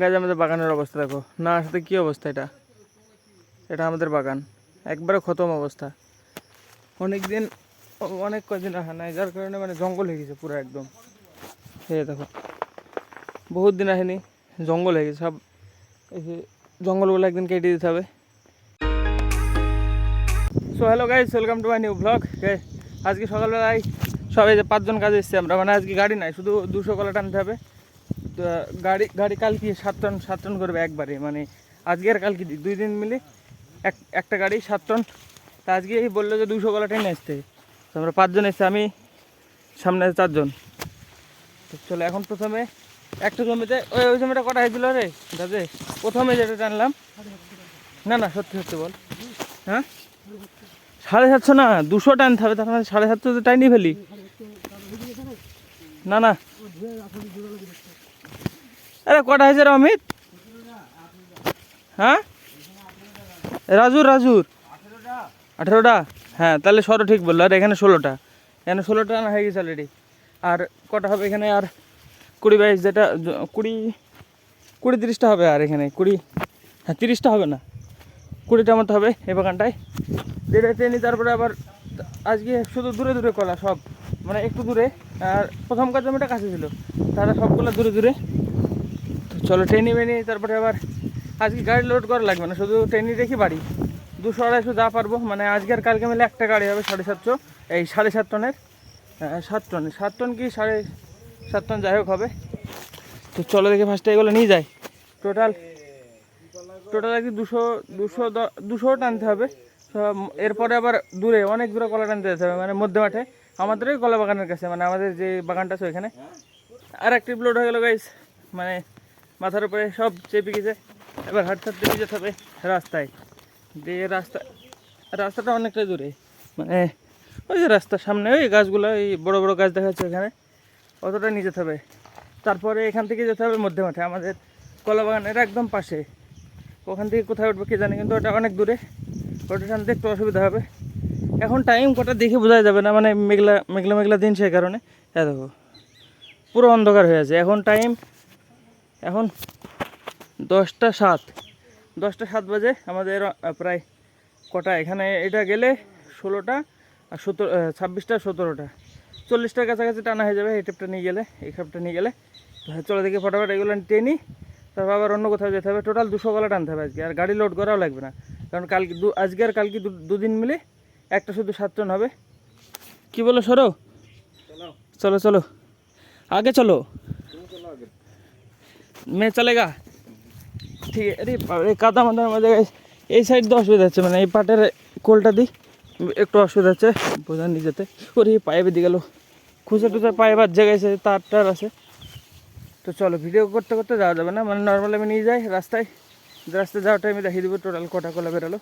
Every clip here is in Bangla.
গাছ আমাদের বাগানের অবস্থা দেখো। না আসাতে কী অবস্থা এটা? এটা আমাদের বাগান। একবারে খতম অবস্থা। অনেক দিন অনেক কদিন রাখা নাই, যার কারণে মানে জঙ্গল হয়ে গেছে পুরো একদম। এই দেখো। বহুত দিন আসেনি জঙ্গল হয়ে গেছে। সব এই জঙ্গলগুলো একদিন কেটে দিতে হবে। So hello guys welcome to my new blog আজকে সকালবেলায় সবাই যে পাঁচজন কাজে এসেছি আমরা মানে আজকে গাড়ি নাই, শুধু দুশো কলা টানতে হবে। গাড়ি গাড়ি কালকে সাত টন সাত টন করবে একবারে মানে আজকে আর কালকে দুই দিন মিলে এক একটা গাড়ি সাত টন। তা আজকে বলল যে দুশো কলা টেনে আসতে। আমরা পাঁচজন এসেছি আমি, সামনে আছে চারজন। চলো, এখন প্রথমে একটা জমিতে ওই ওই জমিটা কটা হয়েছিল রে? দাদে, প্রথমে যেটা টানলাম না না, সত্যি সত্যি বল। হ্যাঁ? সাড়ে সাতশো না, দুশো টানতে হবে তার মানে সাড়ে সাতশো টাইনি ফেলি। না না। আরে, কটা হয়েছে অমিত? হ্যাঁ? রাজুর রাজুর। আঠেরোটা? হ্যাঁ তাহলে সরো ঠিক বলল। আর এখানে ষোলোটা। এখানে ষোলোটা না হয়ে গেছে অলরেডি আর কটা হবে এখানে? আর কুড়ি বাইশ যেটা, কুড়ি কুড়ি তিরিশটা হবে আর এখানে। কুড়ি হ্যাঁ তিরিশটা হবে না। কুড়িটা মতো হবে এই বাগানটায়। যেটা ট্রেনি, তারপরে আবার আজকে শুধু দূরে দূরে কলা সব। মানে একটু দূরে। আর প্রথম কাজ জমিটা কাছে ছিল। তারা সবগুলো দূরে দূরে চলো ট্রেনে মেনে তারপরে আবার আজকে গাড়ি লোড করা লাগবে না, শুধু ট্রেনে রেখে বাড়ি। দুশো আড়াইশো যা পারব মানে আজকে আর কালকে মিলে একটা গাড়ি হবে সাড়ে সাতশো, এই সাড়ে সাত টনের সাত টন সাত টন কি সাড়ে সাত টন যাই হোক হবে। তো চলো দেখে ফার্স্টে এগুলো নিয়ে যাই। টোটাল টোটাল আর কি দুশো দুশো দুশো টানতে হবে। এরপরে আবার দূরে অনেক দূরে কলা টানতে যেতে হবে মানে মধ্যে মাঠে। আমাদের ওই কলা বাগানের কাছে মানে আমাদের যে বাগানটা আছে ওইখানে। আর একটি লোড হয়ে গেলো গাইস মানে মাথার উপরে সব চেপে গেছে। এবার হাঁটতে হাঁটতে যেতে হবে রাস্তায়। দিয়ে রাস্তা রাস্তাটা অনেকটা দূরে। মানে ওই যে রাস্তার সামনে, ওই গাছগুলো ওই বড় বড় গাছ দেখা যাচ্ছে এখানে। অতটা নিয়ে যেতে হবে তারপরে এখান থেকে যেতে হবে মধ্যে মাঠে। আমাদের কলা বাগানের একদম পাশে। ওখান থেকে কোথায় উঠবে কে জানে, কিন্তু ওটা অনেক দূরে। ওটা টানতে একটু অসুবিধা হবে। এখন টাইম কটা দেখে বোঝা যাবে না। মানে মেঘলা মেঘলা মেঘলা দিন সেই কারণে। দেখো, পুরো অন্ধকার হয়ে আছে। এখন টাইম এখন দশটা সাত। দশটা সাত বাজে আমাদের প্রায় কটা? এখানে এটা গেলে ষোলোটা আর সতেরো ছাব্বিশটা সতেরোটা। চল্লিশটার কাছাকাছি টানা হয়ে যাবে এই টেপটা নিয়ে গেলে এই খাপটা নিয়ে গেলে। চলো দেখি ফটাফট এগুলো টেনি তারপর আবার অন্য কোথাও যেতে হবে। টোটাল দুশো গলা টানতে হবে আজকে আর গাড়ি লোড করাও লাগবে না। কারণ কালকে দু আজকে আর কালকে দু- দুদিন মিলে একটা শুধু সাত টন হবে। কি বলো সরো চলো চলো। আগে চলো। মেয়ে চলেগা। ঠিক আছে আরে কাদা মাদার মধ্যে এই সাইড দিয়ে অসুবিধা হচ্ছে মানে এই পাটের কোলটা দিই একটু অসুবিধা হচ্ছে বোঝা নিজেতে। ওরে পায়ে বেঁধে গেল। খুঁজে টুচে পায়ে বাদ জায়গায় তার টার আছে। তো চলো ভিডিও করতে করতে যাওয়া যাবে না মানে নর্মাল আমি নিয়ে যাই রাস্তায়। রাস্তায় যাওয়ার টাইমে দেখিয়ে দেবো টোটাল কটা কলা বেরোলো।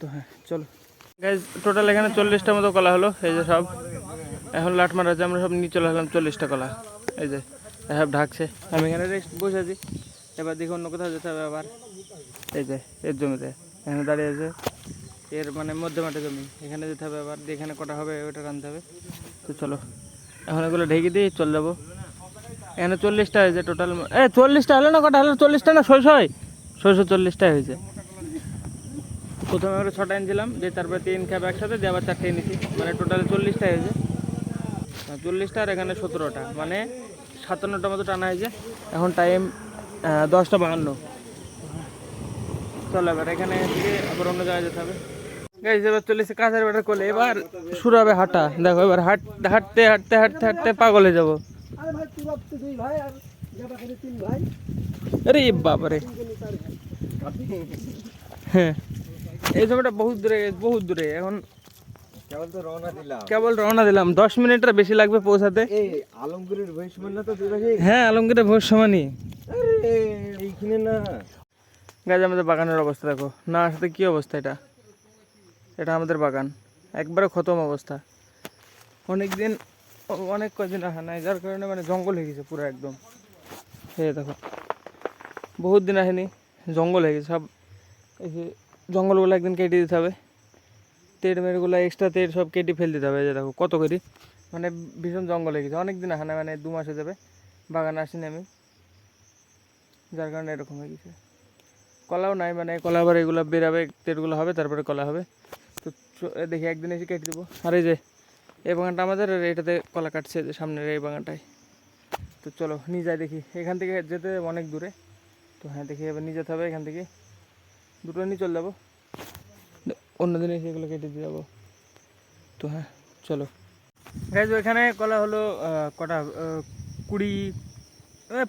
তো হ্যাঁ চলো। গাইজ টোটাল এখানে চল্লিশটা মতো কলা হলো, এই যে সব। এখন লাট মারা আছে, আমরা সব নিয়ে চলে আসলাম চল্লিশটা কলা। এই যে সব ঢাকছে। আমি এখানে রেস্ট বসে আছি। এবার দেখি অন্য কোথাও যেতে হবে আবার। এই যে, এর জমিতে। এখানে দাঁড়িয়ে আছে। এর মানে মধ্যে মাঠে জমি। এখানে যেতে হবে আবার। এখানে কটা হবে, ওটা আনতে হবে। তো চলো, এখন এগুলো ঢেকে দিয়ে চলে যাব। এখানে চল্লিশটা হয়েছে টোটাল এ, চল্লিশটা হলো না কটা? হলো চল্লিশটা না ছয়শো হয়? ছয়শো চল্লিশটা হয়েছে। প্রথমে আমরা ছটা এনেছিলাম, দিয়ে তারপরে তিন খাবে একসাথে, দিয়ে আবার চারটে এনেছি। মানে টোটাল চল্লিশটা হয়েছে। চল্লিশটা আর এখানে সতেরোটা। মানে সাতান্নটা মতো টানা হয়েছে। এখন টাইম দশটা বাহান্ন। চলো এবার এখানে থেকে আবার অন্য জায়গায় যেতে হবে। গাইজ এবার চল্লিশে কাঁচার বেটার করলে এবার শুরু হবে হাঁটা। দেখো, এবার হাঁট হাঁটতে হাঁটতে হাঁটতে হাঁটতে পাগল হয়ে যাব। আরে বাবারে হ্যাঁ। এই সময়টা বহুত দূরে বহুত দূরে। এখন কেবল তো রওনা দিলাম। কেবল রওনা দিলাম। দশ মিনিটের বেশি লাগবে পৌঁছাতে। আলমগীরের তো হ্যাঁ আলমগীরের ভোর সমানই এইখানে না। গাছ আমাদের বাগানের অবস্থা দেখো। না আসতে কী অবস্থা এটা? এটা আমাদের বাগান। একবারে খতম অবস্থা। অনেক দিন অনেক কদিন রাখা নাই। যার কারণে মানে জঙ্গল হয়ে গেছে পুরো একদম। এই দেখো। বহুত দিন আসেনি। জঙ্গল হয়ে গেছে। সব এই যে জঙ্গলগুলো একদিন কেটে দিতে হবে। তেড় মেড়গুলো এক্সট্রা তেড় সব কেটে ফেল দিতে হবে যে দেখো, কত করি? মানে ভীষণ জঙ্গল গেছে অনেক দিন আসে না মানে দু মাস যাবে, বাগানে আসিনি আমি। যার কারণে এরকম হয়ে গেছে। কলাও নাই মানে কলা আবার এগুলো বেরাবে তেলগুলো হবে, তারপরে কলা হবে। তো দেখি একদিন এসে কেটে দেবো। আর এই যে, এই বাগানটা আমাদের, আর এটাতে কলা কাটছে যে সামনের এই বাগানটায়। তো চলো, নিয়ে যাই দেখি। এখান থেকে যেতে অনেক দূরে। তো হ্যাঁ দেখি এবার নিয়ে যেতে হবে এখান থেকে। দুটো নিয়ে চলে যাব। অন্য দিন এসে এগুলো কেটে দিয়ে যাব। তো হ্যাঁ চলো। গাইজ এখানে কলা হলো কটা কুড়ি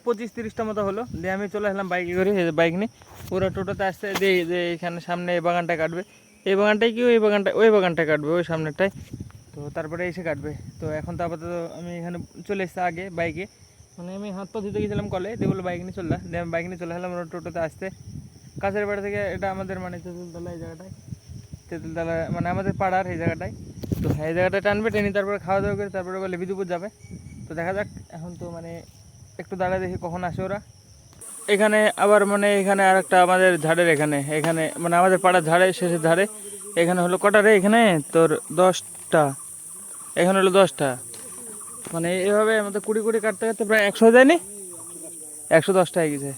পঁচিশ, তিরিশটা মতো হলো। দিয়ে আমি চলে আসলাম বাইকে করে বাইক নিয়ে। ওরা টোটোতে আসতে দিয়ে যে এখানে সামনে এই বাগানটা কাটবে। এই বাগানটাই কি, ওই বাগানটা ওই বাগানটা কাটবে, ওই সামনেরটাই তো তারপরে এসে কাটবে। তো এখন তো আপাতত আমি এখানে চলে এসেছি আগে বাইকে মানে আমি হাত পা ধুতে গেছিলাম কলে, দিয়ে বলে বাইক নিয়ে চললাম দিয়ে আমি বাইক নিয়ে চলে আসলাম ওরা টোটোতে আসতে। কাছের বাড়ি থেকে এটা আমাদের মানে তেঁতুলতলা এই জায়গাটায়। তেঁতুলতলা মানে আমাদের পাড়ার এই জায়গাটায়। তো এই জায়গাটা টানবে, টেনে তারপরে খাওয়া দাওয়া করে তারপরে বলে বিদুপুর যাবে। তো দেখা যাক, এখন তো মানে একটু দাঁড়ায় দেখি কখন আসে ওরা। এখানে আবার মানে এখানে আর একটা আমাদের ঝাড়ের এখানে এখানে মানে আমাদের পাড়ার ঝাড়ে, শেষের ধারে এখানে হলো কটা রে এখানে? তোর দশটা। এখানে হলো দশটা। মানে এভাবে আমাদের কুড়ি কুড়ি কাটতে কাটতে প্রায় একশো হয়ে যায়নি? একশো দশটা হয়ে গেছে।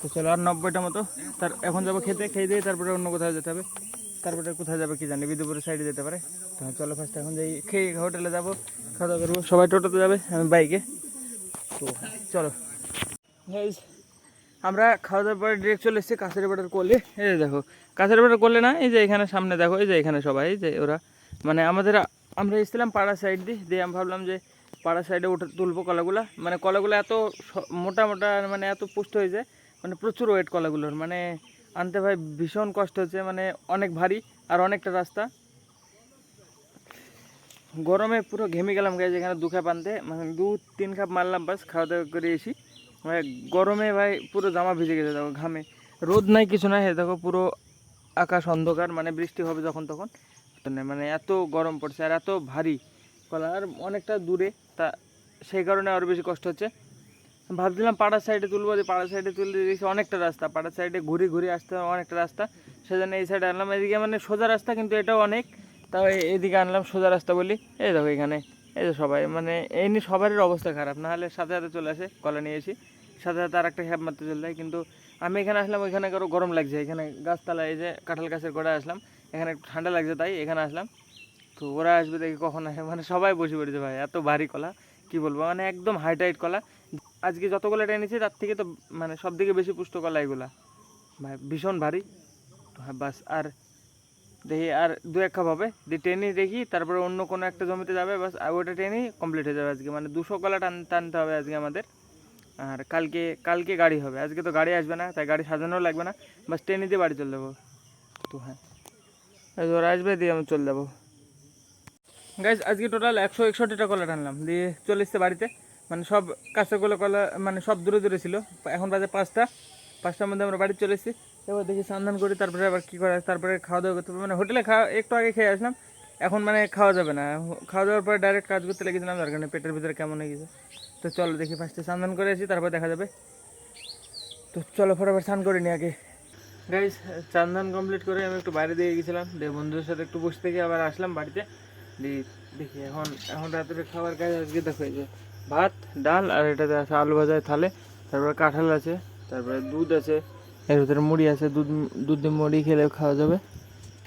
তো চলো আর নব্বইটা মতো। তার এখন যাব খেতে, খেয়ে দিয়ে তারপরে অন্য কোথাও যেতে হবে। তারপরে কোথায় যাবে কি জানি, বিদুপুরের সাইডে যেতে পারে। তো চলো ফার্স্ট এখন যাই, খেয়ে হোটেলে যাব, খাওয়া দাওয়া করব। সবাই টোটোতে যাবে, আমি বাইকে তো চলো। আমরা খাওয়া দাওয়ার পরে ডিরেক্ট চলে এসেছি কাছের বাটার কোলে। এই যে দেখো, কাছের বাটার কোলে না, এই যে এখানে সামনে দেখো, এই যে এখানে সবাই, এই যে ওরা। মানে আমাদের, আমরা এসেছিলাম পাড়া সাইড দিয়ে দিয়ে আমি ভাবলাম যে পাড়া সাইডে উঠে তুলবো কলাগুলা। মানে কলাগুলো এত মোটা মোটা মানে এত পুষ্ট হয়ে যায় মানে প্রচুর ওয়েট কলাগুলোর। মানে আনতে ভাই ভীষণ কষ্ট হচ্ছে মানে অনেক ভারী আর অনেকটা রাস্তা। গরমে পুরো ঘেমে গেলাম গায়ে যেখানে দু খাপ আনতে মানে দু তিন খাপ মারলাম বাস খাওয়া দাওয়া করে এসি। মানে গরমে ভাই পুরো জামা ভিজে গেছে, দেখো, ঘামে। রোদ নাই, কিছু নাই দেখো, পুরো আকাশ অন্ধকার মানে বৃষ্টি হবে যখন তখন। মানে এত গরম পড়ছে আর এত ভারী। কলা আর অনেকটা দূরে, তা সেই কারণে আরও বেশি কষ্ট হচ্ছে। ভাবছিলাম পাড়ার সাইডে তুলবো, যে পাড়ার সাইডে তুলতে দেখছি অনেকটা রাস্তা। পাড়ার সাইডে ঘুরে ঘুরে আসতে অনেকটা রাস্তা। সেজন্য এই সাইডে আনলাম। এদিকে মানে সোজা রাস্তা, কিন্তু এটাও অনেক। তাও এদিকে আনলাম সোজা রাস্তা বলি। এই দেখো এখানে। এই যে সবাই মানে এই নিয়ে সবারই অবস্থা খারাপ। না হলে সাথে সাথে চলে আসে, কলা নিয়ে এসি। সাথে সাথে আর একটা হ্যাপ মারতে চলে যায়। কিন্তু আমি এখানে আসলাম, ওইখানে কারও গরম লাগছে। এখানে গাছতলা, এই যে কাঁঠাল গাছের গোড়ায় আসলাম। এখানে একটু ঠান্ডা লাগছে, তাই এখানে আসলাম। তো ওরা আসবে দেখি কখন আসে। মানে সবাই বসে পড়েছে ভাই, এত ভারী কলা, কি বলব? মানে একদম হাই টাইট কলা। আজকে যত কলা টেনেছি তার থেকে তো মানে সব থেকে বেশি পুষ্ট কলা এগুলা। ভাই ভীষণ ভারী। তো হ্যাঁ বাস। আর দেখি, আর দু এক খাপ হবে। দিয়ে টেনে দেখি, তারপরে অন্য কোনো একটা জমিতে যাবে, বাস। ওটা টেনেই কমপ্লিট হয়ে যাবে আজকে। মানে দুশো কলা টান, টানতে হবে আজকে আমাদের। আর কালকে কালকে গাড়ি হবে। আজকে তো গাড়ি আসবে না, তাই গাড়ি সাজানোও লাগবে না। বাস ট্রেনে দিয়ে বাড়ি চলে যাব। তো হ্যাঁ। ওরা আসবে দিয়ে আমি চলে যাব। গাইজ আজকে টোটাল একশো একষট্টিটা কলা টানলাম। দিয়ে চলে এসছে বাড়িতে। মানে সব কাঁচাগুলো কলা মানে সব দূরে দূরে ছিল। এখন বাজে পাঁচটা, পাঁচটার মধ্যে আমরা বাড়ি চলে এসেছি। এবার দেখি স্নান করি, তারপরে আবার কী করা তারপরে খাওয়া দাওয়া করতে হবে। মানে হোটেলে খাওয়া, একটু আগে খেয়ে আসলাম, এখন মানে খাওয়া যাবে না। খাওয়া দাওয়ার পরে ডাইরেক্ট কাজ করতে লেগেছিলাম দরকার নেই, পেটের ভিতরে কেমন হয়ে গেছে। তো চলো দেখি ফার্স্টে স্নান করে আসি, তারপর দেখা যাবে। তো চলো ফটাফট স্নান করে নি আগে। গাইজ চান্দান কমপ্লিট করে আমি একটু বাইরে দিয়ে গেছিলাম, দিয়ে বন্ধুদের সাথে একটু বসে থেকে আবার আসলাম বাড়িতে। দিয়ে দেখি এখন এখন রাতের খাবার কাজ আজকে দেখো এই যে ভাত, ডাল, আর এটাতে আছে আলু ভাজায় থালে, তারপরে কাঁঠাল আছে, তারপরে দুধ আছে, এর ভিতরে মুড়ি আছে, দুধ দুধ দিয়ে মুড়ি খেলে খাওয়া যাবে।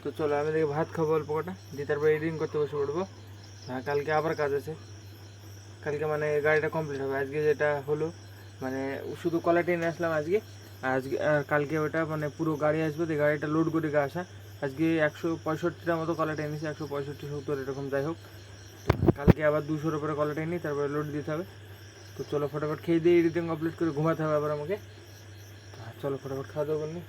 তো চলো, আমি দেখি ভাত খাব অল্প কটা, দিয়ে তারপরে এডিটিং করতে বসে পড়ব। হ্যাঁ কালকে আবার কাজ আছে। কালকে মানে গাড়িটা কমপ্লিট হবে। আজকে যেটা হলো মানে শুধু কলা টেনে আসলাম আজকে। আজকে কালকে ওটা মানে পুরো গাড়ি আসবে তো গাড়িটা লোড করে আসা। আজকে একশো পঁয়ষট্টিটার মতো কলা টেনেছি, একশো পঁয়ষট্টি সত্তর এরকম, যাই হোক। কালকে আবার দুশোর উপরে কলাটাই নিই, তারপরে লোড দিতে হবে তো চলো ফটাফট খেয়ে দিয়ে এডিটিং কমপ্লিট করে ঘুমাতে হবে আবার আমাকে চলো ফটাফট খাওয়া দাওয়া করে নিই।